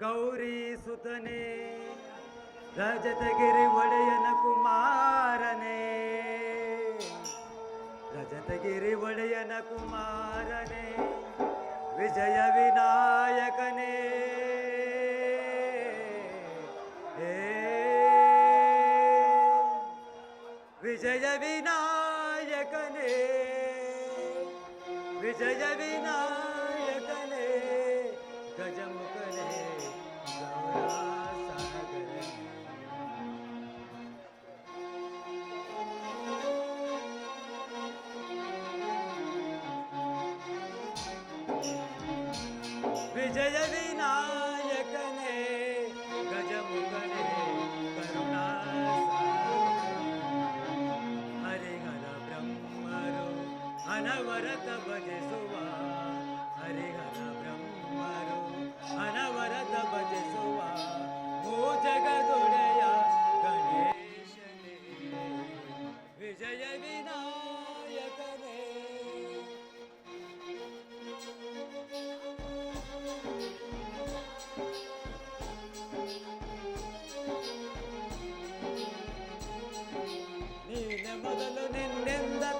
ಗೌರಿ ಸುತನೇ ರಜತಗಿರಿ ಒಡೆಯನ ಕುಮಾರನೇ. ರಜತಗಿರಿ ಒಡೆಯನ ಕುಮಾರನೇ ವಿಜಯ ವಿನಾಯಕನೇ. ವಿಜಯ ವಿನಾಯಕನೇ ವಿಜಯ ವಿನಾಯಕನೇ ವಿಜಯ ವಿನಾಯಕನೇ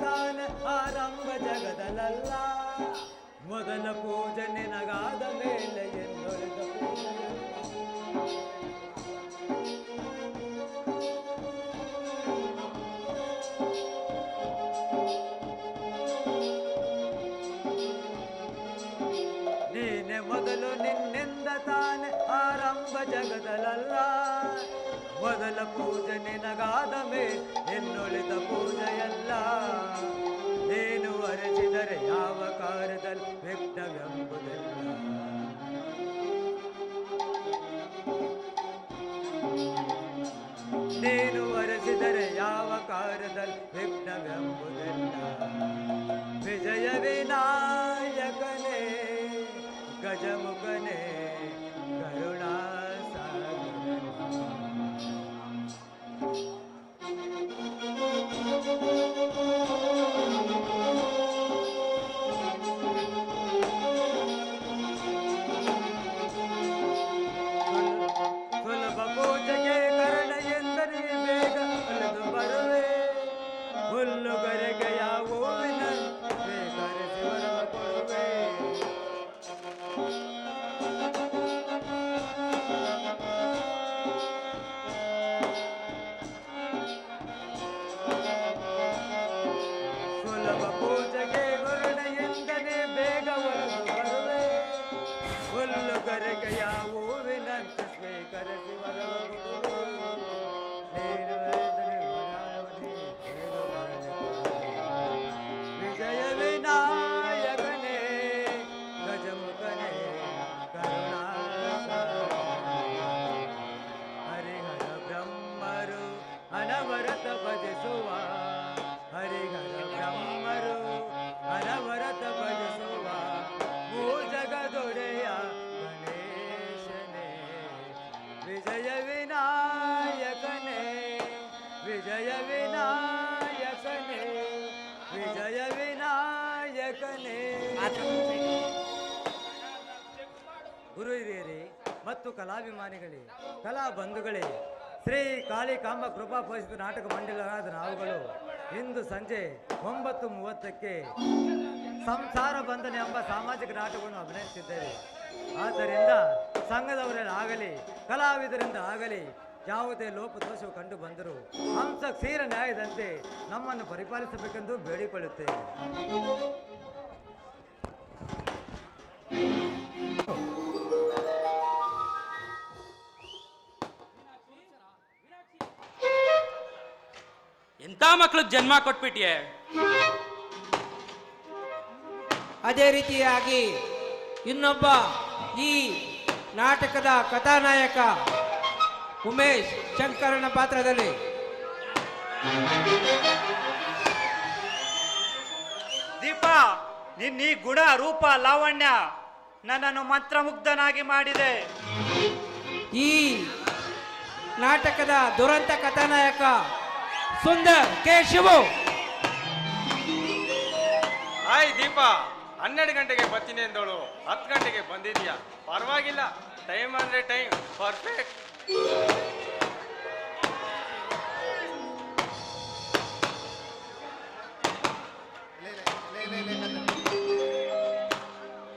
ತಾನೆ ಆರಂಭ ಜಗದಲ್ಲ ಮೊದಲ ಪೂಜೆ ನಿನಗಾದ ಮೇಲೆ ಪೂಜೆಯಲ್ಲ. ನೀನೆ ಮೊದಲು ನಿನ್ನೆಂದ ತಾನೆ ಆರಂಭ ಜಗದಲ್ಲ ಮೊದಲ ಪೂಜೆ ನಿನಗಾದ ಮೇಲೆ ಎನ್ನುಳಿದ ಪೂಜೆಯಲ್ಲ. ಏನು ಅರಸಿದರೆ ಯಾವ ಕಾರ್ಯದಲ್ಲಿ ವ್ಯಕ್ತವೆಂಬುದಿಲ್ಲ. ನೀನು ಅರಸಿದರೆ ಯಾವ ಕಾರ್ಯದಲ್ಲಿ ವಿಘ್ನವೆಂಬುದಿಲ್ಲ ವಿಜಯ ವಿಜಯ ವಿನಾಯಕನೇ ವಿಜಯ ವಿನಾಯಕನೇ ವಿಜಯ ವಿನಾಯಕನೇ. ಗುರು ಹಿರಿಯರೇ ಮತ್ತು ಕಲಾಭಿಮಾನಿಗಳೇ, ಕಲಾ ಬಂಧುಗಳೇ, ಶ್ರೀ ಕಾಳಿಕಾಂಬ ಕೃಪಾ ಪೋಷಿತ ನಾಟಕ ಮಂಡಲರಾದ ನಾವುಗಳು ಇಂದು ಸಂಜೆ ಒಂಬತ್ತು ಮೂವತ್ತಕ್ಕೆ ಸಂಸಾರ ಬಂಧನೆ ಎಂಬ ಸಾಮಾಜಿಕ ನಾಟಕವನ್ನು ಅಭಿನಯಿಸಿದ್ದೇವೆ ಆದ್ದರಿಂದ ಸಂಘದವರಲ್ಲಿ ಆಗಲಿ ಕಲಾವಿದರಿಂದ ಆಗಲಿ ಯಾವುದೇ ಲೋಪದೋಷವು ಕಂಡು ಬಂದರೂ ಹಂಸ ಕ್ಷೀರ ನ್ಯಾಯದಂತೆ ನಮ್ಮನ್ನು ಪರಿಪಾಲಿಸಬೇಕೆಂದು ಬೇಡಿಕೊಳ್ಳುತ್ತೇವೆ ಎಂತ ಮಕ್ಕಳು ಜನ್ಮ ಕೊಟ್ಬಿಟ್ಟಿಯೇ ಅದೇ ರೀತಿಯಾಗಿ ಇನ್ನೊಬ್ಬ ಈ ನಾಟಕದ ಕಥಾನಾಯಕ ಉಮೇಶ್ ಶಂಕರನ ಪಾತ್ರದಲ್ಲಿ. ದೀಪ ನಿನ್ನ ಈ ಗುಣ ರೂಪ ಲಾವಣ್ಯ ನನ್ನನ್ನು ಮಂತ್ರಮುಗ್ಧನಾಗಿ ಮಾಡಿದೆ. ಈ ನಾಟಕದ ದುರಂತ ಕಥಾನಾಯಕ ಸುಂದರ್ ಕೆ ಶಿವು. ಹಾಯ್ ದೀಪ. ಹನ್ನೆರಡು ಗಂಟೆಗೆ ಬರ್ತೀನಿ ಅಂದವಳು ಹತ್ತು ಗಂಟೆಗೆ ಬಂದಿದ್ಯಾ? ಪರವಾಗಿಲ್ಲ. ಟೈಮ್ ಅಂದ್ರೆ ಟೈಮ್ ಪರ್ಫೆಕ್ಟ್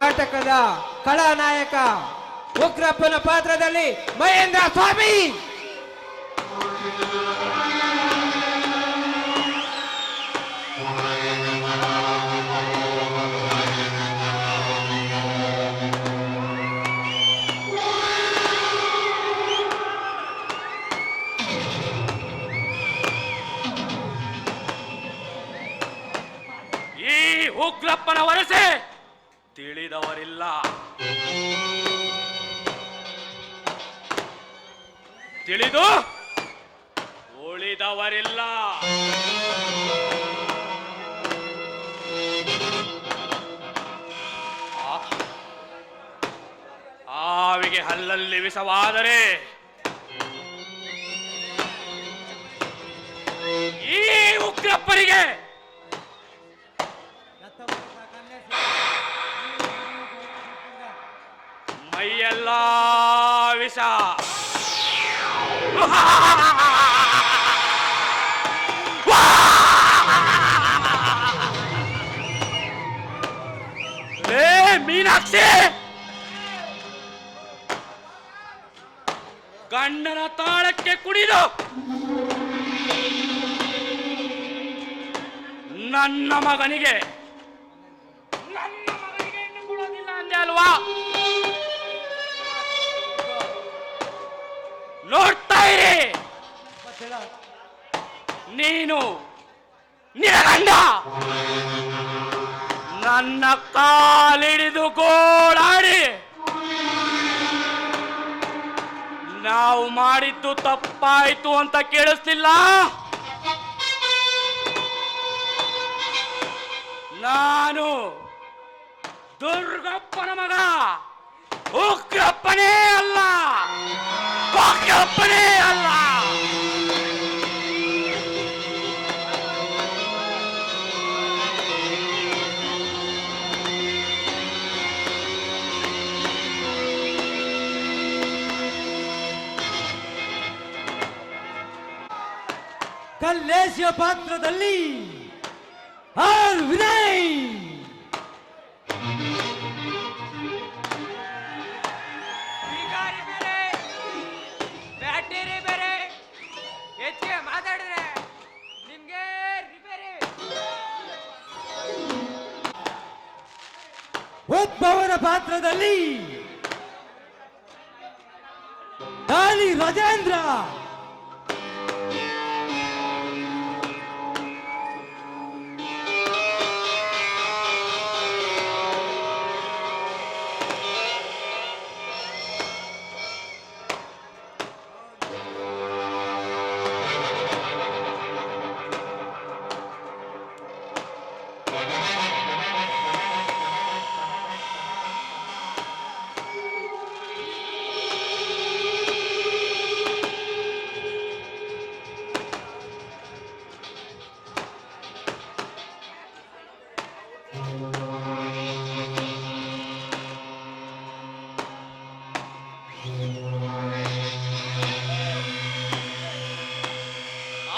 ಕರ್ನಾಟಕದ ಕಳಾನಾಯಕ ಉಗ್ರಪ್ಪನ ಪಾತ್ರದಲ್ಲಿ ಮಹೇಂದ್ರ ಸ್ವಾಮಿ! ಈ ಉಗ್ರಪ್ಪನ ವರಸೆ ತಿಳಿದವರಿಲ್ಲ. ತಿಳಿದು ಉಳಿದವರಿಲ್ಲ. ಆವಿಗೆ ಹಲ್ಲಲ್ಲಿ ವಿಷವಾದರೆ ಈ ಉಗ್ರಪ್ಪನಿಗೆ ಮೈಯೆಲ್ಲ ವಿಷ. ಲೇ ಮೀನಾಕ್ಷಿ! ಗಂಡನ ತಾಳಕ್ಕೆ ಕುಡಿದು ನನ್ನ ಮಗನಿಗೆ ನನ್ನ ಮಗನಿಗೆ ಅಲ್ವಾ? ನೋಡ್ತಾ ಇರಿ. ನೀನು ನಿನ್ನ ನನ್ನ ಕಾಲಿಡಿದು ಗೋಳಾಡಿ. ನಾವು ಮಾಡಿದ್ದು ತಪ್ಪಾಯ್ತು ಅಂತ ಕೇಳಿಸ್ತಿಲ್ಲ? ನಾನು ದುರ್ಗಪ್ಪನ ಮಗ. ಉಗ್ರಪ್ಪನೇ ಅಲ್ಲ. ಉಗ್ರಪ್ಪನೇ ಅಲ್ಲ ಕಲ್ಲೇಶ ಪಾತ್ರದಲ್ಲಿ ಆರ್ ವಿನಯ್ ಪಾತ್ರದಲ್ಲಿ ದಾಳಿ ರಾಜೇಂದ್ರ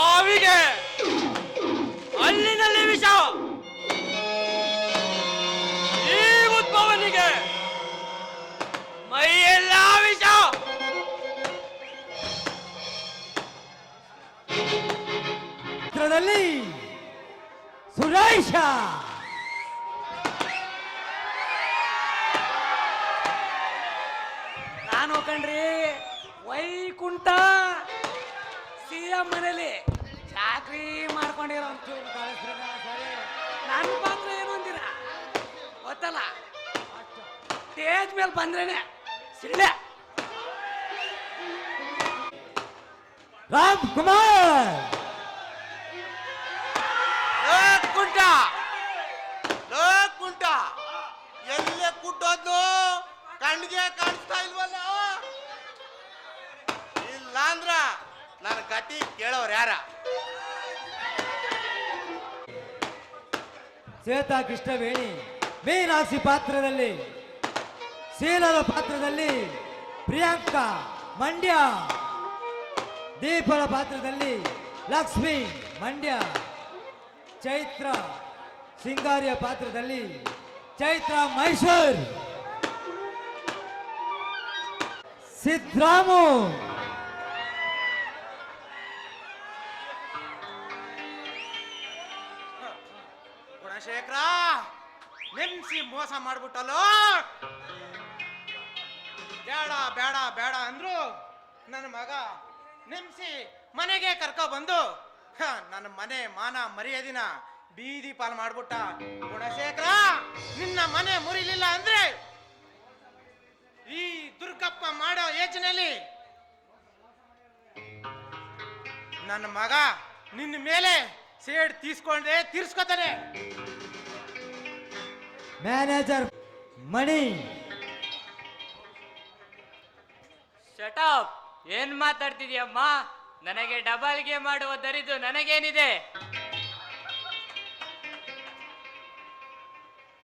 ಆವಿಗೆ ಅಲ್ಲಿನಲ್ಲಿ ವಿಷ ಈ ಉದ್ಭವನಿಗೆ ಮೈಯೆಲ್ಲ ವಿಷ. ಚಿತ್ರದಲ್ಲಿ ಸುರೇಶ. ಕಣ್ರಿ ವೈಕುಂಠ ಸಿ ಎಂ ಮನೇಲಿ ಚಾಕ್ರಿ ಮಾಡ್ಕೊಂಡಿರೋ ಸರಿ. ನನ್ನ ಪಾತ್ರ ಏನು ಅಂತೀರ ಗೊತ್ತಲ್ಲ? ಸ್ಟೇಜ್ ಮೇಲೆ ಬಂದ್ರೇನೆ ಸಿಳ್ಳೆ. ರಾಮ್ ಕುಮಾರ್! ಕುಂಟ ಕುಂಟ ಎಲ್ಲೇ ಕುಟ್ಟೋದ್ನು ಕಣ್ಣಿಗೆ ಕಾಣಿಸ್ತಾ ಇಲ್ವಲ್ಲ? ಅಂದ್ರ ನನ್ನ ಗತಿ ಕೇಳೋರು ಯಾರ? ಶ್ವೇತಾ ಕೃಷ್ಣವೇಣಿ ಮೀನಾಕ್ಷಿ ಪಾತ್ರದಲ್ಲಿ ಶೀಲದ ಪಾತ್ರದಲ್ಲಿ ಪ್ರಿಯಾಂಕಾ ಮಂಡ್ಯ ದೀಪದ ಪಾತ್ರದಲ್ಲಿ ಲಕ್ಷ್ಮಿ ಮಂಡ್ಯ, ಚೈತ್ರ ಸಿಂಗಾರಿಯ ಪಾತ್ರದಲ್ಲಿ ಚೈತ್ರ ಮೈಸೂರು. ಸಿದ್ರಾಮು ನೆನ್ಸಿ ಮೋಸ ಮಾಡ್ಬಿಟ್ಟಲ್ಲೋ? ಬೇಡ ಬೇಡ ಬೇಡ ಅಂದ್ರು ನನ್ನ ಮಗ ನಿಮ್ಸಿ ಮನೆಗೆ ಕರ್ಕೊ ಬಂದು ನನ್ನ ಮನೆ ಮಾನ ಮರ್ಯಾದಿನ ಬೀದಿ ಪಾಲ್ ಮಾಡ್ಬಿಟ್ಟ. ಗುಣಶೇಖರ, ನಿನ್ನ ಮನೆ ಮುರಿಲಿಲ್ಲ ಅಂದ್ರೆ ಈ ದುರ್ಗಪ್ಪ ಮಾಡೋ ಯೋಚನೆಯಲ್ಲಿ ನನ್ನ ಮಗ ನಿನ್ನ ಮೇಲೆ ಸೇಡ್ ತೀಸ್ಕೊಂಡ್ರೆ ತೀರ್ಸ್ಕೊತಾನೆ. ಮ್ಯಾನೇಜರ್ ಮಣಿ ಶಟಾಪ್ ಏನ್ ಮಾತಾಡ್ತಿದ್ಯಮ್ಮ? ನನಗೆ ಡಬಲ್ ಮಾಡುವ ದರಿದು ನನಗೇನಿದೆ?